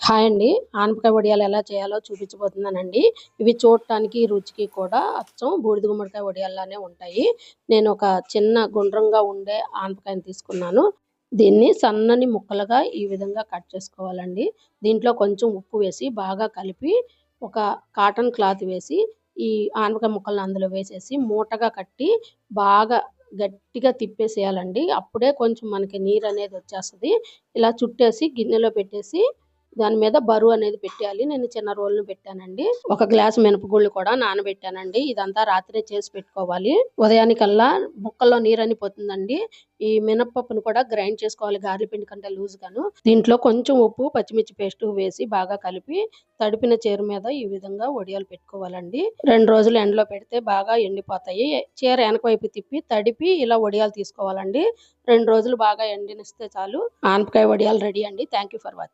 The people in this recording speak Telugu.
హాయ్ అండి. ఆనపకాయ వడియాలు ఎలా చేయాలో చూపించబోతున్నానండి. ఇవి చూడటానికి రుచికి కూడా అచ్చం బూడిద గుమ్మడికాయ వడియాల్లానే ఉంటాయి. నేను ఒక చిన్న గుండ్రంగా ఉండే ఆనపకాయని తీసుకున్నాను. దీన్ని సన్నని ముక్కలుగా ఈ విధంగా కట్ చేసుకోవాలండి. దీంట్లో కొంచెం ఉప్పు వేసి బాగా కలిపి ఒక కాటన్ క్లాత్ వేసి ఈ ఆనపకాయ ముక్కలను అందులో వేసేసి మూటగా కట్టి బాగా గట్టిగా తిప్పేసేయాలండి. అప్పుడే కొంచెం మనకి నీరు అనేది వచ్చేస్తుంది. ఇలా చుట్టేసి గిన్నెలో పెట్టేసి దాని మీద బరువు అనేది పెట్టేయాలి. నేను చిన్న రోల్ని పెట్టానండి. ఒక గ్లాస్ మినపగుళ్ళు కూడా నానబెట్టానండి. ఇదంతా రాత్రే చేసి పెట్టుకోవాలి. ఉదయానికల్లా బుక్కల్లో నీరని పోతుందండి. ఈ మినపప్పును కూడా గ్రైండ్ చేసుకోవాలి. గార్లి పిండి కంటే లూజ్ గాను దీంట్లో కొంచెం ఉప్పు పచ్చిమిర్చి పేస్ట్ వేసి బాగా కలిపి తడిపిన చీర మీద ఈ విధంగా వడియాలు పెట్టుకోవాలండి. రెండు రోజులు ఎండలో పెడితే బాగా ఎండిపోతాయి. చీర వెనక వైపు తిప్పి తడిపి ఇలా వడియాలు తీసుకోవాలండి. రెండు రోజులు బాగా ఎండినిస్తే చాలు. ఆనపకాయ వడియాలు రెడీ అండి. Thank for watching.